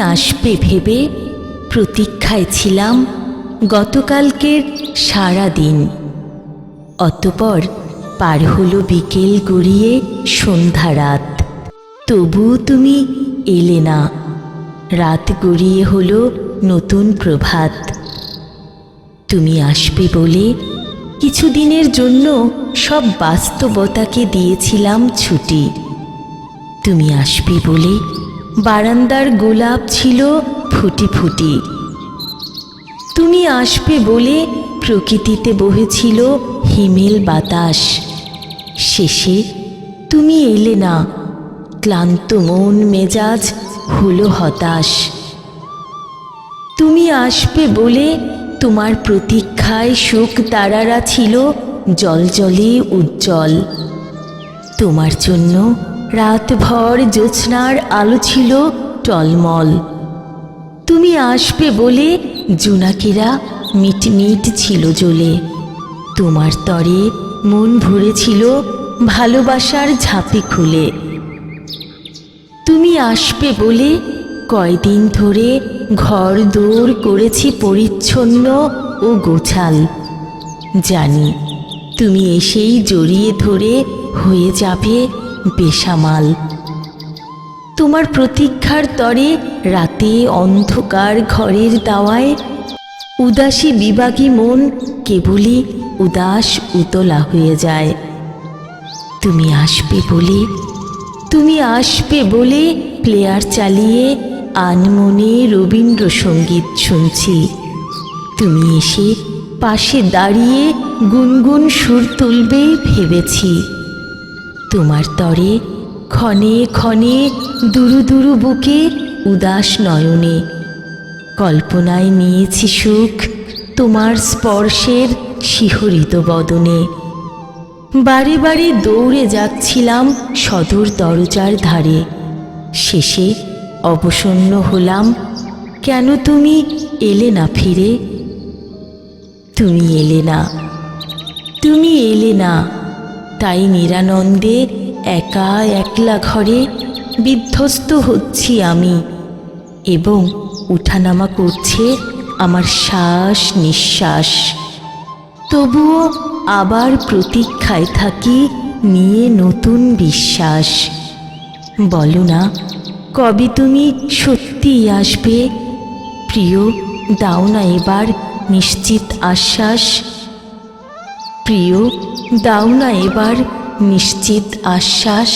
আসবে ভেবে প্রতীক্ষায় ছিলাম গতকালকের সারা দিন অতপর পার হলো বিকেল গড়িয়ে সন্ধ্যা রাত। তবুও তুমি এলে না। রাত গড়িয়ে হলো নতুন প্রভাত। তুমি আসবে বলে কিছুদিনের জন্য সব বাস্তবতাকে দিয়েছিলাম ছুটি। তুমি আসবে বলে বারান্দার গোলাপ ছিল ফুটি ফুটি। তুমি আসবে বলে প্রকৃতিতে বহেছিল হিমেল বাতাস। শেষে তুমি এলে না, ক্লান্ত মন মেজাজ হলো হতাশ। তুমি আসবে বলে তোমার প্রতীক্ষায় শোক তারারা ছিল জলজলে উজ্জ্বল। তোমার জন্য রাতভর জ্যোৎস্নার আলো ছিল টলমল। তুমি আসবে বলে জোনাকেরা মিটমিট ছিল জ্বলে তোমার তরে মন ভরেছিল ভালোবাসার ঝাঁপি খুলে। তুমি আসবে বলে কয়দিন ধরে ঘর দৌড় করেছি পরিচ্ছন্ন ও গোছাল। জানি তুমি এসেই জড়িয়ে ধরে হয়ে যাবে বেসামাল। তোমার প্রতীক্ষার তরে রাতে অন্ধকার ঘরের দাওয়ায় উদাসী বিবাগী মন কেবলই উদাস উতলা হয়ে যায়। তুমি আসবে বলে, তুমি আসবে বলে প্লেয়ার চালিয়ে আনমনে রবীন্দ্রসঙ্গীত শুনছি। তুমি এসে পাশে দাঁড়িয়ে গুনগুন সুর তুলবে ভেবেছি। তোমার তরে, ক্ষণে ক্ষণে, দুরু দুরু বুকে, উদাস নয়নে। কল্পনায় নিয়েছি সুখ তোমার স্পর্শের শিহরিত বদনে। বারে বারে দৌড়ে যাচ্ছিলাম সদর দরজার ধারে। শেষে অবসন্ন হলাম, কেন তুমি এলে না ফিরে? তুমি এলে না। তুমি এলে না। তাই নিরানন্দে একা একলা ঘরে বিধ্বস্ত হচ্ছি আমি এবং উঠানামা করছে আমার শ্বাস নিঃশ্বাস। তবুও আবার প্রতীক্ষায় থাকি নিয়ে নতুন বিশ্বাস। বলো না, কবে তুমি সত্যিই আসবে? প্রিয়, দাও না এবার নিশ্চিত আশ্বাস। প্রিয় দাও না এবার নিশ্চিত আশ্বাস।